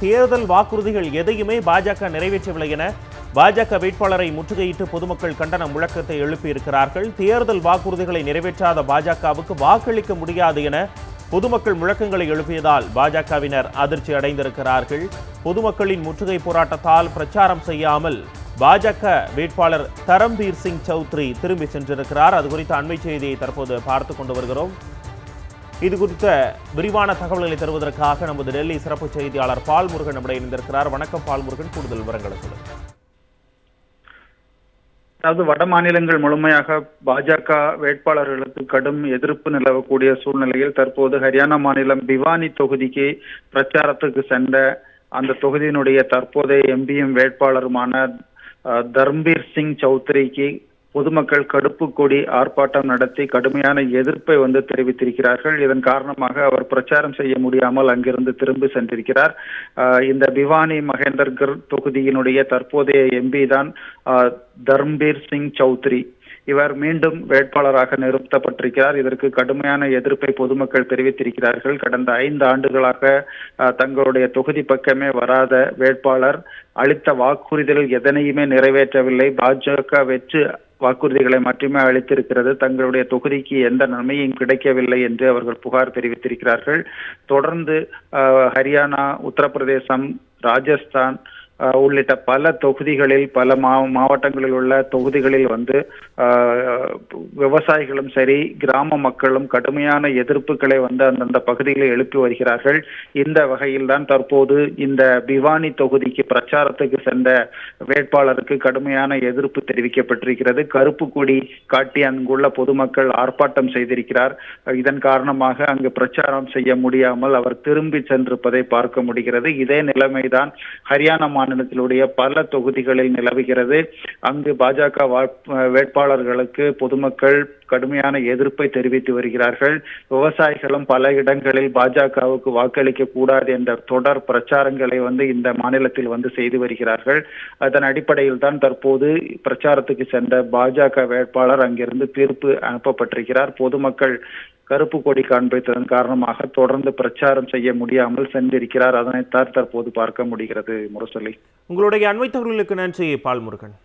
தேர்தல் வாக்குறுதிகள் எதையுமே பாஜக நிறைவேற்றவில்லை என பாஜக வேட்பாளரை முற்றுகையிட்டு பொதுமக்கள் கண்டன முழக்கத்தை எழுப்பியிருக்கிறார்கள். தேர்தல் வாக்குறுதிகளை நிறைவேற்றாத பாஜகவுக்கு வாக்களிக்க முடியாது என பொதுமக்கள் முழக்கங்களை எழுப்பியதால் பாஜகவினர் அதிர்ச்சி அடைந்திருக்கிறார்கள். பொதுமக்களின் முற்றுகை போராட்டத்தால் பிரச்சாரம் செய்யாமல் பாஜக வேட்பாளர் தரம்பீர் சிங் சௌத்ரி திரும்பி சென்றிருக்கிறார். அது குறித்த அண்மை செய்தியை தற்போது பார்த்து கொண்டு வருகிறோம். இது குறித்த விரிவான தகவல்களை தருவதற்காக நமது டெல்லி சிறப்பு செய்தியாளர் பால்முருகன் நம்முடைய இணைந்திருக்கிறார். வணக்கம் பால்முருகன் கூடுதல் விவரங்களை அதாவது வட மாநிலங்கள் முழுமையாக பாஜக வேட்பாளர்களுக்கு கடும் எதிர்ப்பு நிலவக்கூடிய சூழ்நிலையில் தற்போது ஹரியானா மாநிலம் பிவானி தொகுதிக்கு பிரச்சாரத்துக்கு சென்ற அந்த தொகுதியினுடைய தற்போதைய எம்பிஎம் வேட்பாளருமான அஹ், தர்ம்பீர் சிங் சௌத்ரிக்கு பொதுமக்கள் கடுப்பு கொடி ஆர்ப்பாட்டம் நடத்தி கடுமையான எதிர்ப்பை வந்து தெரிவித்திருக்கிறார்கள். இதன் காரணமாக அவர் பிரச்சாரம் செய்ய முடியாமல் அங்கிருந்து திரும்பி சென்றிருக்கிறார். இந்த பிவானி மகேந்தர்கர் தொகுதியினுடைய தற்போதைய எம்பி தான் அஹ், தர்ம்பீர் சிங் சௌத்ரி. இவர் மீண்டும் வேட்பாளராக நிறுத்தப்பட்டிருக்கிறார். இதற்கு கடுமையான எதிர்ப்பை பொதுமக்கள் தெரிவித்திருக்கிறார்கள். கடந்த ஐந்து ஆண்டுகளாக அஹ், தங்களுடைய தொகுதி பக்கமே வராத வேட்பாளர் அளித்த வாக்குறுதிகள் எதனையுமே நிறைவேற்றவில்லை. பாஜக வெற்று வாக்குறுதிகளை மட்டுமே அளித்திருக்கிறது. தங்களுடைய தொகுதிக்கு எந்த நன்மையும் கிடைக்கவில்லை என்று அவர்கள் புகார் தெரிவித்திருக்கிறார்கள். தொடர்ந்து ஹரியானா உத்தரப்பிரதேசம் ராஜஸ்தான் உள்ளிட்ட பல தொகுதிகளில் பல மா மாவட்டங்களில் உள்ள தொகுதிகளில் வந்து விவசாயிகளும் சரி கிராம மக்களும் கடுமையான எதிர்ப்புகளை வந்து அந்தந்த பகுதிகளில் எழுப்பி வருகிறார்கள். இந்த வகையில் தான் தற்போது இந்த பிவானி தொகுதிக்கு பிரச்சாரத்துக்கு சென்ற வேட்பாளருக்கு கடுமையான எதிர்ப்பு தெரிவிக்கப்பட்டிருக்கிறது. கருப்பு கொடி காட்டி அங்குள்ள பொதுமக்கள் ஆர்ப்பாட்டம் செய்திருக்கிறார். இதன் காரணமாக அங்கு பிரச்சாரம் செய்ய முடியாமல் அவர் திரும்பி சென்றிருப்பதை பார்க்க முடிகிறது. இதே நிலைமைதான் ஹரியானா மாநிலத்திலுடைய பல தொகுதிகளில் நிலவுகிறது. அங்கு பாஜக வேட்பாளர்களுக்கு பொதுமக்கள் கடுமையான எதிர்ப்பை தெரிவித்து வருகிறார்கள். விவசாயிகளும் பல இடங்களில் பாஜகவுக்கு வாக்களிக்க கூடாது என்ற தொடர் பிரச்சாரங்களை வந்து இந்த மாநிலத்தில் வந்து செய்து வருகிறார்கள். அதன் அடிப்படையில் தான் தற்போது பிரச்சாரத்துக்கு சென்ற பாஜக வேட்பாளர் அங்கிருந்து தீர்ப்பு அனுப்பப்பட்டிருக்கிறார். பொதுமக்கள் கருப்பு கொடி காண்பித்ததன் காரணமாக தொடர்ந்து பிரச்சாரம் செய்ய முடியாமல் சென்றிருக்கிறார். அதனைத்தான் தற்போது பார்க்க முடிகிறது. முரசொலி. உங்களுடைய அண்மை தகவல்களுக்கு நன்றி பால்முருகன்.